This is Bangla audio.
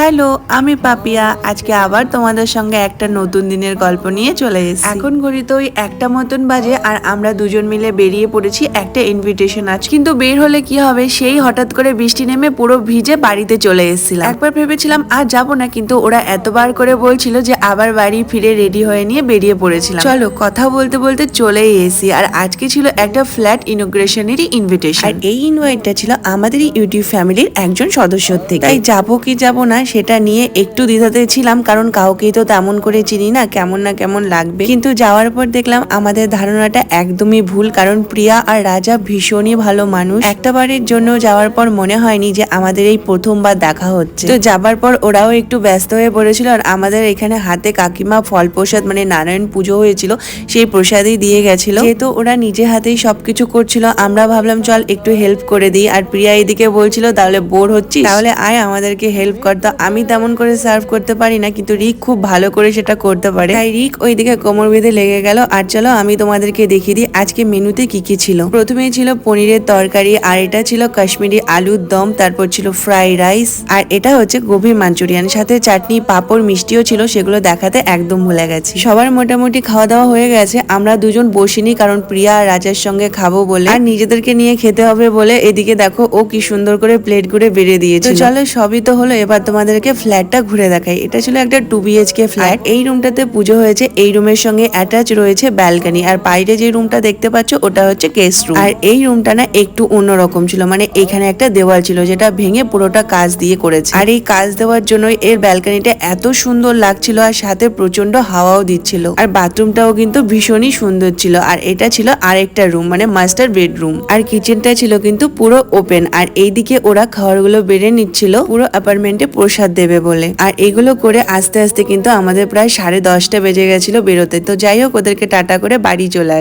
হ্যালো আমি পাপিয়া। আজকে আবার তোমাদের সঙ্গে একটা নতুন দিনের গল্প নিয়ে চলে এসেছি। এখন ঘড়ি তো ওই একটা মতন বাজে আর আমরা দুজন মিলে বেরিয়ে পড়েছি একটা ইনভিটেশন আছে কিন্তু বের হলে কি হবে সেই হঠাৎ করে বৃষ্টি নেমে পুরো ভিজে বাড়িতে চলে এসেছিলাম। একবার ভেবেছিলাম আর যাব না কিন্তু ওরা এতবার করে বলছিল যে আবার বাড়ি ফিরে রেডি হয়ে নিয়ে বেরিয়ে পড়েছিলাম। চলো কথা বলতে বলতে চলেই এসি আর আজকে ছিল একটা ফ্ল্যাট ইনোগ্রেশনেরই ইনভিটেশন আর এই ইনভাইটটা ছিল আমাদেরই ইউটিউব ফ্যামিলির একজন সদস্য থেকে। তাই যাব কি যাব না সেটা নিয়ে একটু দ্বিধাতে ছিলাম, কারণ কাউকেই তো তেমন করে চিনি না, কেমন না কেমন লাগবে। কিন্তু যাওয়ার পর দেখলাম আমাদের ধারণাটা একদমই ভুল, কারণ প্রিয়া আর রাজা ভীষণই ভালো মানুষ। একটা বারের জন্য যাওয়ার পর মনে হয়নি যে আমাদের এই প্রথমবার দেখা হচ্ছে। তো যাবার পর ওরাও একটু ব্যস্ত হয়ে পড়েছিল আর আমাদের এখানে হাতে কাকিমা ফল প্রসাদ মানে নারায়ণ পুজো হয়েছিল, সেই প্রসাদই দিয়ে গেছিল। যেহেতু ওরা নিজে হাতেই সবকিছু করছিল, আমরা ভাবলাম, চল একটু হেল্প করে দিই। আর প্রিয়া এদিকে বলছিল, তাহলে বোর হচ্ছি তাহলে আয় আমাদেরকে হেল্প কর। তো আমি তেমন করে সার্ভ করতে পারি না, কিন্তু রিক খুব ভালো করে সেটা করতে পারে। তাই রিক ওইদিকে কোমর বেঁধে লেগে গেল। আর চলো আমি তোমাদেরকে দেখিয়ে দিই আজকে মেনুতে কি কি ছিল। প্রথমেই ছিল পনিরের তরকারি, আর এটা ছিল কাশ্মীরি আলুর দম, তারপর ছিল ফ্রাই রাইস আর এটা হচ্ছে গোভি মাঞ্চুরিয়ান। সাথে চাটনি, পাঁপড়, মিষ্টিও ছিল, সেগুলো দেখাতে একদম ভুলে গেছি। সবার মোটামুটি খাওয়া দাওয়া হয়ে গেছে। আমরা দুজন বসিনি, কারণ প্রিয়া আর রাজার সঙ্গে খাব বলে। আর নিজেদেরকে নিয়ে খেতে হবে বলে এদিকে দেখো ও কি সুন্দর করে প্লেট করে বেড়ে দিয়েছে চলো সবই তো হলো, এবার তোমাদেরকে ফ্ল্যাটটা ঘুরে দেখাই এটা ছিল একটা টু বিএচকে ফ্ল্যাট এই রুমটাতে পুজো হয়েছে এই রুমের সঙ্গে অ্যাটাচ রয়েছে ব্যালকনি আর বাইরে যে রুমটা দেখতে পাচ্ছ ওটা হচ্ছে গেস্ট রুম আর এই রুমটা না একটু অন্যরকম ছিল মানে এখানে একটা দেওয়াল ছিল যেটা ভেঙে পুরোটা কাজ দিয়ে করেছে। আর এই কাজ দেওয়ার জন্য এর ব্যালকনিটা এত সুন্দর লাগছিল আর সাথে প্রচণ্ড হাওয়াও দিচ্ছিল। আর বাথরুমটাও কিন্তু ভীষণই সুন্দর ছিল আর এটা ছিল আরেকটা রুম মানে মাস্টার বেডরুম আর কিচেনটা ছিল কিন্তু পুরো ওপেন আর এইদিকে ওরা খাবারগুলো বেড়ে নিচ্ছিল পুরো অ্যাপার্টমেন্টে প্রসাদ দেবে বলে। আর এগুলো করে আস্তে আস্তে কিন্তু আমাদের প্রায় সাড়ে দশটা বেজে গেছিল বেরোতে। তো যাই হোক, ওদেরকে টাটা করে বাড়ি চলে